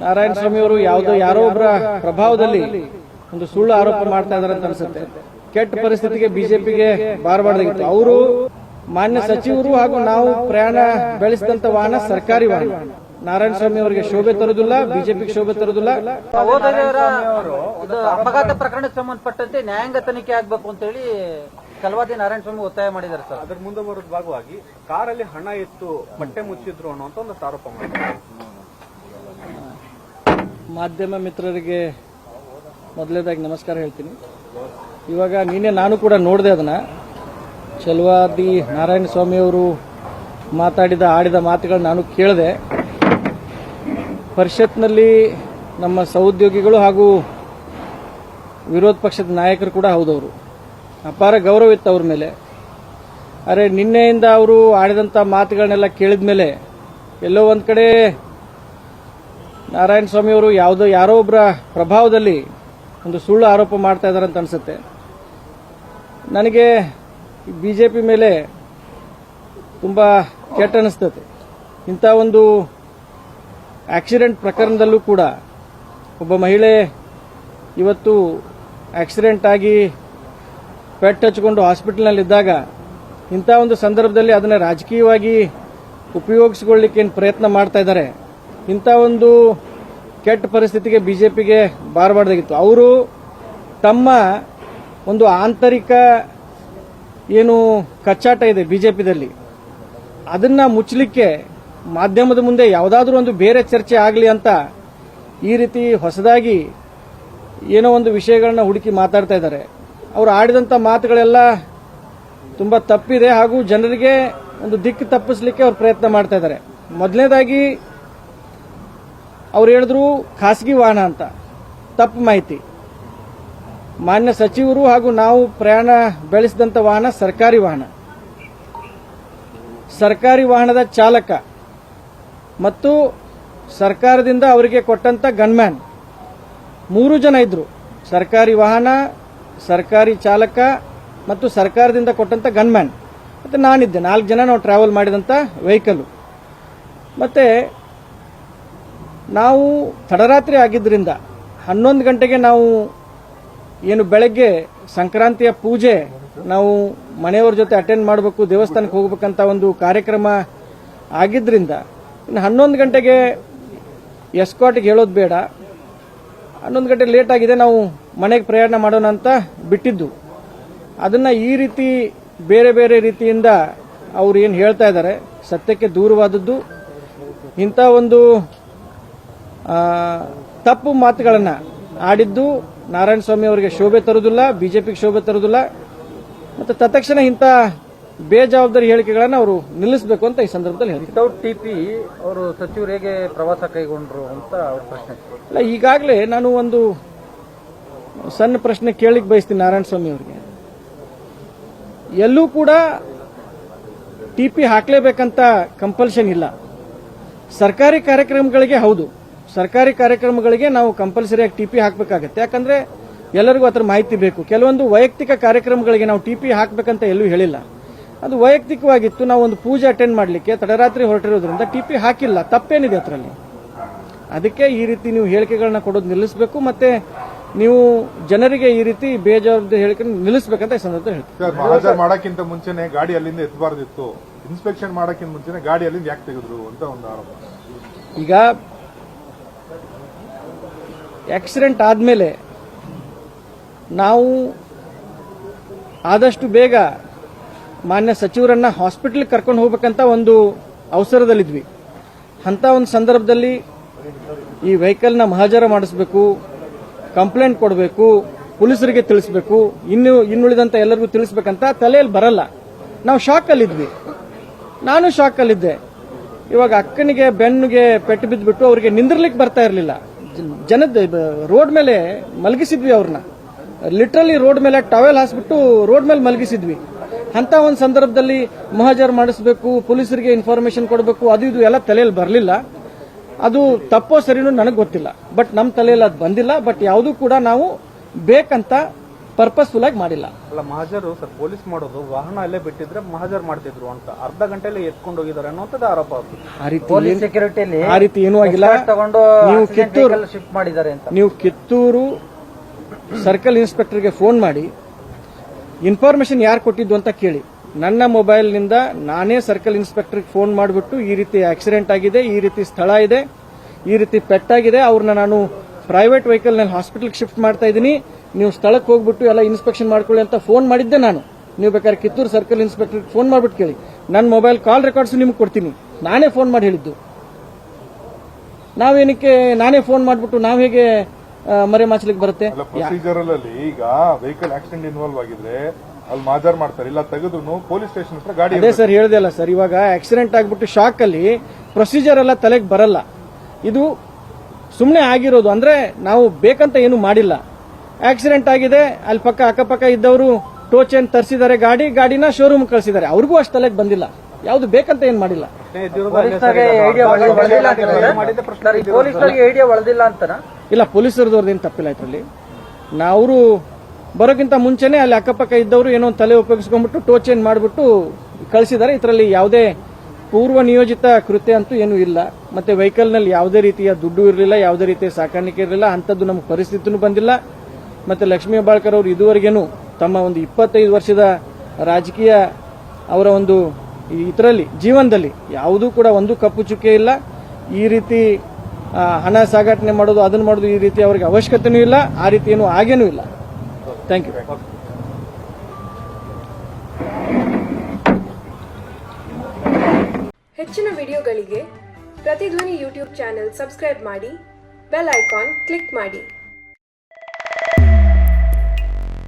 ನಾರಾಯಣ ಸ್ವಾಮಿ ಅವರು ಯಾವುದೋ ಯಾರೋ ಒಬ್ಬರ ಪ್ರಭಾವದಲ್ಲಿ ಒಂದು ಸುಳ್ಳು ಆರೋಪ ಮಾಡ್ತಾ ಇದಾರೆ ಅಂತ ಅನ್ಸುತ್ತೆ. ಕೆಟ್ಟ ಪರಿಸ್ಥಿತಿಗೆ ಬಿಜೆಪಿಗೆ ಬಾರಬಾರ್ದಾಗಿತ್ತು ಅವರು ಮಾನ್ಯ ಸಚಿವರು ಹಾಗೂ ನಾವು ಪ್ರಯಾಣ ಬೆಳೆಸಿದಂತ ವಾಹನ ಸರ್ಕಾರಿ ವಾಹನ. ನಾರಾಯಣ ಸ್ವಾಮಿ ಅವರಿಗೆ ಶೋಭೆ ತರುದಿಲ್ಲ ಬಿಜೆಪಿಗೆ ಶೋಭೆ ಇದು ಅಪಘಾತ ಪ್ರಕರಣಕ್ಕೆ ಸಂಬಂಧಪಟ್ಟಂತೆ ನ್ಯಾಯಾಂಗ ತನಿಖೆ ಆಗ್ಬೇಕು ಅಂತ ಹೇಳಿ ಕಲವಾದಿ ನಾರಾಯಣ ಸ್ವಾಮಿ ಒತ್ತಾಯ ಮಾಡಿದ್ದಾರೆ ಸರ್. ಅದರ ಮುಂದೆ ಬರೋದ್ ಭಾಗವಾಗಿ ಕಾರಲ್ಲಿ ಹಣ ಇತ್ತು ಬಟ್ಟೆ ಮುಚ್ಚಿದ್ರು ಅನ್ನುವಂತ ಒಂದು ಆರೋಪ ಮಾಡಿದ್ದಾರೆ. ಮಾಧ್ಯಮ ಮಿತ್ರರಿಗೆ ಮೊದಲೇದಾಗಿ ನಮಸ್ಕಾರ ಹೇಳ್ತೀನಿ. ಇವಾಗ ನಿನ್ನೆ ನಾನು ಕೂಡ ನೋಡಿದೆ ಅದನ್ನು. ಚಲುವಾದಿ ನಾರಾಯಣ ಸ್ವಾಮಿ ಅವರು ಮಾತಾಡಿದ, ಆಡಿದ ಮಾತುಗಳನ್ನ ನಾನು ಕೇಳಿದೆ. ಪರಿಷತ್ನಲ್ಲಿ ನಮ್ಮ ಸಹೋದ್ಯೋಗಿಗಳು ಹಾಗೂ ವಿರೋಧ ಪಕ್ಷದ ನಾಯಕರು ಕೂಡ ಹೌದವರು. ಅಪಾರ ಗೌರವ ಇತ್ತು ಅವ್ರ ಮೇಲೆ. ಅರೆ, ನಿನ್ನೆಯಿಂದ ಅವರು ಆಡಿದಂಥ ಮಾತುಗಳನ್ನೆಲ್ಲ ಕೇಳಿದ ಮೇಲೆ ಎಲ್ಲೋ ಒಂದು ಕಡೆ ನಾರಾಯಣ ಸ್ವಾಮಿ ಅವರು ಯಾವುದೋ ಯಾರೋ ಒಬ್ಬರ ಪ್ರಭಾವದಲ್ಲಿ ಒಂದು ಸುಳ್ಳು ಆರೋಪ ಮಾಡ್ತಾ ಇದ್ದಾರೆ ಅಂತ ಅನ್ಸುತ್ತೆ. ನನಗೆ ಬಿ ಜೆ ಪಿ ಮೇಲೆ ತುಂಬ ಕೆಟ್ಟ ಅನಿಸ್ತದೆ. ಇಂಥ ಒಂದು ಆಕ್ಸಿಡೆಂಟ್ ಪ್ರಕರಣದಲ್ಲೂ ಕೂಡ ಒಬ್ಬ ಮಹಿಳೆ ಇವತ್ತು ಆಕ್ಸಿಡೆಂಟ್ ಆಗಿ ಪೆಟ್ಟು ಹಚ್ಕೊಂಡು ಹಾಸ್ಪಿಟಲ್ನಲ್ಲಿದ್ದಾಗ ಇಂಥ ಒಂದು ಸಂದರ್ಭದಲ್ಲಿ ಅದನ್ನು ರಾಜಕೀಯವಾಗಿ ಉಪಯೋಗಿಸಿಕೊಳ್ಳಿಕ್ಕೆ ಏನು ಪ್ರಯತ್ನ ಮಾಡ್ತಾ ಇದ್ದಾರೆ ಇಂಥ ಒಂದು ಕೆಟ್ಟ ಪರಿಸ್ಥಿತಿಗೆ ಬಿಜೆಪಿಗೆ ಬಾರಬಾರ್ದಾಗಿತ್ತು. ಅವರು ತಮ್ಮ ಒಂದು ಆಂತರಿಕ ಏನು ಕಚ್ಚಾಟ ಇದೆ ಬಿಜೆಪಿದಲ್ಲಿ. ಅದನ್ನ ಮುಚ್ಚಲಿಕ್ಕೆ ಮಾಧ್ಯಮದ ಮುಂದೆ ಯಾವುದಾದ್ರೂ ಒಂದು ಬೇರೆ ಚರ್ಚೆ ಆಗಲಿ ಅಂತ ಈ ರೀತಿ ಹೊಸದಾಗಿ ಏನೋ ಒಂದು ವಿಷಯಗಳನ್ನ ಹುಡುಕಿ ಮಾತಾಡ್ತಾ ಇದ್ದಾರೆ. ಅವರು ಆಡಿದಂಥ ಮಾತುಗಳೆಲ್ಲ ತುಂಬ ತಪ್ಪಿದೆ ಹಾಗೂ ಜನರಿಗೆ ಒಂದು ದಿಕ್ಕು ತಪ್ಪಿಸಲಿಕ್ಕೆ ಅವರು ಪ್ರಯತ್ನ ಮಾಡ್ತಾ ಇದ್ದಾರೆ. ಮೊದಲನೇದಾಗಿ ಅವ್ರು ಹೇಳಿದ್ರು ಖಾಸಗಿ ವಾಹನ ಅಂತ. ತಪ್ಪು ಮಾಹಿತಿ. ಮಾನ್ಯ ಸಚಿವರು ಹಾಗೂ ನಾವು ಪ್ರಯಾಣ ಬೆಳೆಸಿದಂಥ ವಾಹನ ಸರ್ಕಾರಿ ವಾಹನ. ಸರ್ಕಾರಿ ವಾಹನದ ಚಾಲಕ ಮತ್ತು ಸರ್ಕಾರದಿಂದ ಅವರಿಗೆ ಕೊಟ್ಟಂತ ಗನ್ಮ್ಯಾನ್. ಮೂರು ಜನ ಇದ್ರು. ಸರ್ಕಾರಿ ವಾಹನ, ಸರ್ಕಾರಿ ಚಾಲಕ ಮತ್ತು ಸರ್ಕಾರದಿಂದ ಕೊಟ್ಟಂತ ಗನ್ಮ್ಯಾನ್. ಮತ್ತೆ ನಾನಿದ್ದೆ. ನಾಲ್ಕು ಜನ ನಾವು ಟ್ರಾವೆಲ್ ಮಾಡಿದಂಥ ವೆಹಿಕಲ್ ಮತ್ತೆ ನಾವು ತಡರಾತ್ರಿ ಆಗಿದ್ದರಿಂದ ಹನ್ನೊಂದು ಗಂಟೆಗೆ ನಾವು ಏನು ಬೆಳಗ್ಗೆ ಸಂಕ್ರಾಂತಿಯ ಪೂಜೆ ನಾವು ಮನೆಯವ್ರ ಜೊತೆ ಅಟೆಂಡ್ ಮಾಡಬೇಕು, ದೇವಸ್ಥಾನಕ್ಕೆ ಹೋಗ್ಬೇಕಂತ ಒಂದು ಕಾರ್ಯಕ್ರಮ ಆಗಿದ್ದರಿಂದ ಇನ್ನು ಹನ್ನೊಂದು ಗಂಟೆಗೆ ಎಸ್ಕಾಟ್ಗೆ ಹೇಳೋದು ಬೇಡ. ಹನ್ನೊಂದು ಗಂಟೆ ಲೇಟ್ ಆಗಿದೆ, ನಾವು ಮನೆಗೆ ಪ್ರಯಾಣ ಮಾಡೋಣ ಅಂತ ಬಿಟ್ಟಿದ್ದು. ಅದನ್ನು ಈ ರೀತಿ ಬೇರೆ ಬೇರೆ ರೀತಿಯಿಂದ ಅವ್ರು ಏನು ಹೇಳ್ತಾ ಇದ್ದಾರೆ, ಸತ್ಯಕ್ಕೆ ದೂರವಾದದ್ದು. ಇಂಥ ಒಂದು ತಪ್ಪು ಮಾತುಗಳನ್ನು ಆಡಿದ್ದು ನಾರಾಯಣ ಸ್ವಾಮಿ ಅವರಿಗೆ ಶೋಭೆ ತರುವುದಿಲ್ಲ ಬಿಜೆಪಿಗೆ ಶೋಭೆ ತರುವುದಿಲ್ಲ. ಮತ್ತು ತತ್ಕ್ಷಣ ಇಂಥ ಬೇಜವಾಬ್ದಾರಿ ಹೇಳಿಕೆಗಳನ್ನು ಅವರು ನಿಲ್ಲಿಸಬೇಕು ಅಂತ ಈ ಸಂದರ್ಭದಲ್ಲಿ ವಿತೌಟ್ ಟಿಪಿ ಅವರು ಸಚಿವರು ಹೇಗೆ ಪ್ರವಾಸ ಕೈಗೊಂಡ್ರು ಅಂತ ಅವ್ರ ಪ್ರಶ್ನೆ. ಇಲ್ಲ ಈಗಾಗಲೇ ನಾನು ಒಂದು ಸಣ್ಣ ಪ್ರಶ್ನೆ ಕೇಳಲಿಕ್ಕೆ ಬಯಸ್ತೀನಿ ನಾರಾಯಣ ಸ್ವಾಮಿ ಅವರಿಗೆ. ಎಲ್ಲೂ ಕೂಡ ಟಿ ಪಿ ಹಾಕಲೇಬೇಕಂತ ಕಂಪಲ್ಷನ್ ಇಲ್ಲ. ಸರ್ಕಾರಿ ಕಾರ್ಯಕ್ರಮಗಳಿಗೆ ಹೌದು. ಸರ್ಕಾರಿ ಕಾರ್ಯಕ್ರಮಗಳಿಗೆ ನಾವು ಕಂಪಲ್ಸರಿಯಾಗಿ ಟಿ ಪಿ ಹಾಕಬೇಕಾಗತ್ತೆ. ಯಾಕಂದ್ರೆ ಎಲ್ಲರಿಗೂ ಅದರ ಮಾಹಿತಿ ಬೇಕು. ಕೆಲವೊಂದು ವೈಯಕ್ತಿಕ ಕಾರ್ಯಕ್ರಮಗಳಿಗೆ ನಾವು ಟಿ ಪಿ ಹಾಕಬೇಕಂತ ಎಲ್ಲೂ ಹೇಳಿಲ್ಲ. ಅದು ವೈಯಕ್ತಿಕವಾಗಿತ್ತು. ನಾವು ಒಂದು ಪೂಜೆ ಅಟೆಂಡ್ ಮಾಡಲಿಕ್ಕೆ ತಡರಾತ್ರಿ ಹೊರಟಿರೋದ್ರಿಂದ ಟಿ ಪಿ ಹಾಕಿಲ್ಲ. ತಪ್ಪೇನಿದೆ ಅದರಲ್ಲಿ. ಅದಕ್ಕೆ ಈ ರೀತಿ ನೀವು ಹೇಳಿಕೆಗಳನ್ನ ಕೊಡೋದು ನಿಲ್ಲಿಸಬೇಕು ಮತ್ತೆ ನೀವು ಜನರಿಗೆ ಈ ರೀತಿ ಬೇಜವಾಬ್ದಾರಿ ಹೇಳಿಕೆ ನಿಲ್ಲಿಸಬೇಕಂತ ಈ ಸಂದರ್ಭದಲ್ಲಿ ಹೇಳ್ತೀವಿ ಮಾಡಕ್ಕಿಂತ ಮುಂಚೆನೆ ಗಾಡಿ ಅಲ್ಲಿಂದ ಎತ್ತಬಾರ್ದಿತ್ತು ಇನ್ಸ್ಪೆಕ್ಷನ್ ಮಾಡೋಕ್ಕಿಂತ ಮುಂಚೆನೆ ಗಾಡಿ ಅಲ್ಲಿಂದ ಯಾಕೆ ತೆಗೆದ್ರು ಅಂತ ಒಂದು ಆರೋಪ. ಈಗ ಆಕ್ಸಿಡೆಂಟ್ ಆದಮೇಲೆ ನಾವು ಆದಷ್ಟು ಬೇಗ ಮಾನ್ಯ ಸಚಿವರನ್ನ ಹಾಸ್ಪಿಟ್ಲಿಗೆ ಕರ್ಕೊಂಡು ಹೋಗ್ಬೇಕಂತ ಒಂದು ಅವಸರದಲ್ಲಿದ್ವಿ. ಅಂತ ಒಂದು ಸಂದರ್ಭದಲ್ಲಿ ಈ ವೆಹಿಕಲ್ನ ಮಹಾಜರ ಮಾಡಿಸ್ಬೇಕು ಕಂಪ್ಲೇಂಟ್ ಕೊಡಬೇಕು, ಪೊಲೀಸರಿಗೆ ತಿಳಿಸ್ಬೇಕು, ಇನ್ನು ಇನ್ನುಳಿದಂತ ಎಲ್ಲರಿಗೂ ತಿಳಿಸ್ಬೇಕಂತ ತಲೆಯಲ್ಲಿ ಬರಲ್ಲ. ನಾವು ಶಾಕಲ್ಲಿದ್ವಿ. ನಾನು ಶಾಕಲ್ಲಿದ್ದೆ. ಇವಾಗ ಅಕ್ಕನಿಗೆ, ಬೆನ್ನಿಗೆ ಪೆಟ್ಟು ಬಿದ್ದುಬಿಟ್ಟು ಅವರಿಗೆ ನಿಂದಿರ್ಲಿಕ್ಕೆ ಬರ್ತಾ ಇರಲಿಲ್ಲ. ಜನದ ರೋಡ್ ಮೇಲೆ ಮಲಗಿಸಿದ್ವಿ ಅವ್ರನ್ನ. ಲಿಟ್ರಲಿ ರೋಡ್ ಮೇಲೆ ಟವೆಲ್ ಹಾಸ್ಬಿಟ್ಟು ರೋಡ್ ಮೇಲೆ ಮಲಗಿಸಿದ್ವಿ. ಅಂತ ಒಂದು ಸಂದರ್ಭದಲ್ಲಿ ಮಹಾಜರ್ ಮಾಡಿಸ್ಬೇಕು, ಪೊಲೀಸರಿಗೆ ಇನ್ಫಾರ್ಮೇಶನ್ ಕೊಡಬೇಕು, ಅದು ಇದು ಎಲ್ಲ ತಲೆಯಲ್ಲಿ ಬರಲಿಲ್ಲ. ಅದು ತಪ್ಪೋ ಸರಿನೂ ನನಗೆ ಗೊತ್ತಿಲ್ಲ. ಬಟ್ ನಮ್ಮ ತಲೆಯಲ್ಲಿ ಅದು ಬಂದಿಲ್ಲ. ಬಟ್ ಯಾವುದೂ ಕೂಡ ನಾವು ಬೇಕಂತ ಪರ್ಪಸ್ಫುಲ್ ಆಗಿ ಮಾಡಿಲ್ಲ. ಅಲ್ಲ ಮಹಾಜರು ಸರ್ ಪೊಲೀಸ್ ಮಾಡೋದು ವಾಹನ ಅಲ್ಲೇ ಬಿಟ್ಟಿದ್ರೆ ಮಹಾಜರ್ ಮಾಡ್ತಿದ್ರು ಅಂತ. ಅರ್ಧ ಗಂಟೆಲಿ ಎತ್ಕೊಂಡು ಹೋಗಿದ್ದಾರೆ ಅನ್ನೋಂಥದ್ದು ಆರೋಪ. ಆ ರೀತಿ ಪೊಲೀಸ್ ಏನ್- ಸೆಕ್ಯೂರಿಟಿಯಲ್ಲಿ ಆ ರೀತಿ ಏನೂ ಆಗಿಲ್ಲ. ತಗೊಂಡು ನೀವು ಕಿತ್ತೂರು ಶಿಫ್ಟ್ ಮಾಡಿದ್ದಾರೆ ಅಂತ. ನೀವು ಕಿತ್ತೂರು ಸರ್ಕಲ್ ಇನ್ಸ್ಪೆಕ್ಟರ್ಗೆ ಫೋನ್ ಮಾಡಿ ಇನ್ಫಾರ್ಮೇಶನ್ ಯಾರು ಕೊಟ್ಟಿದ್ದು ಅಂತ ಕೇಳಿ. ನನ್ನ ಮೊಬೈಲ್ನಿಂದ ನಾನೇ ಸರ್ಕಲ್ ಇನ್ಸ್ಪೆಕ್ಟರ್ಗೆ ಫೋನ್ ಮಾಡಿಬಿಟ್ಟು ಈ ರೀತಿ ಆಕ್ಸಿಡೆಂಟ್ ಆಗಿದೆ ಈ ರೀತಿ ಸ್ಥಳ ಇದೆ ಈ ರೀತಿ ಪೆಟ್ಟಾಗಿದೆ ಅವ್ರನ್ನ ನಾನು ಪ್ರೈವೇಟ್ ವೆಹಿಕಲ್ನಲ್ಲಿ ಹಾಸ್ಪಿಟಲ್ಗೆ ಶಿಫ್ಟ್ ಮಾಡ್ತಾ ಇದ್ದೀನಿ. ನೀವು ಸ್ಥಳಕ್ಕೆ ಹೋಗ್ಬಿಟ್ಟು ಎಲ್ಲ ಇನ್ಸ್ಪೆಕ್ಷನ್ ಮಾಡ್ಕೊಳ್ಳಿ ಅಂತ ಫೋನ್ ಮಾಡಿದ್ದೆ ನಾನು. ನೀವು ಬೇಕಾದ್ರೆ ಕಿತ್ತೂರು ಸರ್ಕಲ್ ಇನ್ಸ್ಪೆಕ್ಟರ್ ಫೋನ್ ಮಾಡ್ಬಿಟ್ಟು ಕೇಳಿ. ನನ್ನ ಮೊಬೈಲ್ ಕಾಲ್ ರೆಕಾರ್ಡ್ಸ್ ನಿಮ್ಗೆ ಕೊಡ್ತೀನಿ. ನಾನೇ ಫೋನ್ ಮಾಡಿ ಹೇಳಿದ್ದು. ನಾವೇನಕ್ಕೆ ನಾನೇ ಫೋನ್ ಮಾಡ್ಬಿಟ್ಟು ನಾವ್ ಹೇಗೆ ಮರೆ ಮಾಚಲಿಕ್ಕೆ ಬರುತ್ತೆ? ಈಗ ವೆಹಿಕಲ್ ಆಕ್ಸಿಡೆಂಟ್ ಇನ್ವಾಲ್ವ್ ಆಗಿದ್ರೆ ಅಲ್ಲಿ ಮಾಜಾರ್ ಮಾಡ್ತಾರೆ. ಇಲ್ಲ ತೆಗೆದ್ರು ಪೊಲೀಸ್ ಸ್ಟೇಷನ್ ಹತ್ರ ಗಾಡಿ ಅದೇ ಸರ್ ಹೇಳ್ದೆ ಅಲ್ಲ ಸರ್ ಇವಾಗ ಆಕ್ಸಿಡೆಂಟ್ ಆಗ್ಬಿಟ್ಟು ಶಾಕ್ ಅಲ್ಲಿ ಪ್ರೊಸೀಜರ್ ಎಲ್ಲ ತಲೆಗೆ ಬರಲ್ಲ. ಇದು ಸುಮ್ಮನೆ ಆಗಿರೋದು. ಅಂದ್ರೆ ನಾವು ಬೇಕಂತ ಏನು ಮಾಡಿಲ್ಲ. ಆಕ್ಸಿಡೆಂಟ್ ಆಗಿದೆ. ಅಲ್ಲಿ ಪಕ್ಕ ಅಕ್ಕಪಕ್ಕ ಇದ್ದವರು ಟೋಚ್ ಏನ್ ತರಿಸಿದ್ದಾರೆ ಗಾಡಿ ಗಾಡಿನ ಶೋರೂಮ್ ಕಳಿಸಿದ್ದಾರೆ. ಅವ್ರಿಗೂ ಅಷ್ಟು ತಲೆಗೆ ಬಂದಿಲ್ಲ. ಯಾವ್ದು ಬೇಕಂತ ಏನ್ ಮಾಡಿಲ್ಲ. ಇಲ್ಲ ಪೊಲೀಸರದವ್ರದ್ದು ಏನು ತಪ್ಪಿಲ್ಲ ಇದರಲ್ಲಿ. ಅವರು ಬರೋಕ್ಕಿಂತ ಮುಂಚೆನೆ ಅಲ್ಲಿ ಅಕ್ಕಪಕ್ಕ ಇದ್ದವರು ಏನೋ ಒಂದು ತಲೆ ಉಪಯೋಗಿಸ್ಕೊಂಡ್ಬಿಟ್ಟು ಟೋ ಏನ್ ಮಾಡಿಬಿಟ್ಟು ಕಳಿಸಿದ್ದಾರೆ. ಇದರಲ್ಲಿ ಯಾವುದೇ ಪೂರ್ವ ನಿಯೋಜಿತ ಕೃತ್ಯ ಅಂತೂ ಏನೂ ಇಲ್ಲ. ಮತ್ತೆ ವೆಹಿಕಲ್ನಲ್ಲಿ ಯಾವುದೇ ರೀತಿಯ ದುಡ್ಡು ಇರಲಿಲ್ಲ ಯಾವುದೇ ರೀತಿಯ ಸಾಕಾಣಿಕೆ ಇರಲಿಲ್ಲ ಅಂಥದ್ದು ನಮಗೆ ಪರಿಸ್ಥಿತಿನೂ ಬಂದಿಲ್ಲ. ಮತ್ತೆ ಲಕ್ಷ್ಮೀ ಹೆಬ್ಬಾಳ್ಕರ್ ಅವರು ಇದುವರೆಗೇನು ತಮ್ಮ ಒಂದು ಇಪ್ಪತ್ತೈದು ವರ್ಷದ ರಾಜಕೀಯ ಅವರ ಒಂದು ಇದರಲ್ಲಿ, ಜೀವನದಲ್ಲಿ ಯಾವುದೂ ಕೂಡ ಒಂದು ಕಪ್ಪು ಚುಕ್ಕೆ ಇಲ್ಲ. ಈ ರೀತಿ ಹಣ ಸಾಗಾಟನೆ ಮಾಡೋದು, ಅದನ್ನು ಮಾಡೋದು ಈ ರೀತಿ ಅವರಿಗೆ ಅವಶ್ಯಕತೆಯೂ ಇಲ್ಲ, ಆ ರೀತಿ ಏನು ಆಗೇನೂ ಇಲ್ಲ. ಥ್ಯಾಂಕ್ ಯು ಹೆಚ್ಚಿನ ವಿಡಿಯೋಗಳಿಗೆ ಪ್ರತಿಧ್ವನಿ ಯೂಟ್ಯೂಬ್ ಚಾನೆಲ್ ಸಬ್ಸ್ಕ್ರೈಬ್ ಮಾಡಿ, ಬೆಲ್ ಐಕಾನ್ ಕ್ಲಿಕ್ ಮಾಡಿ.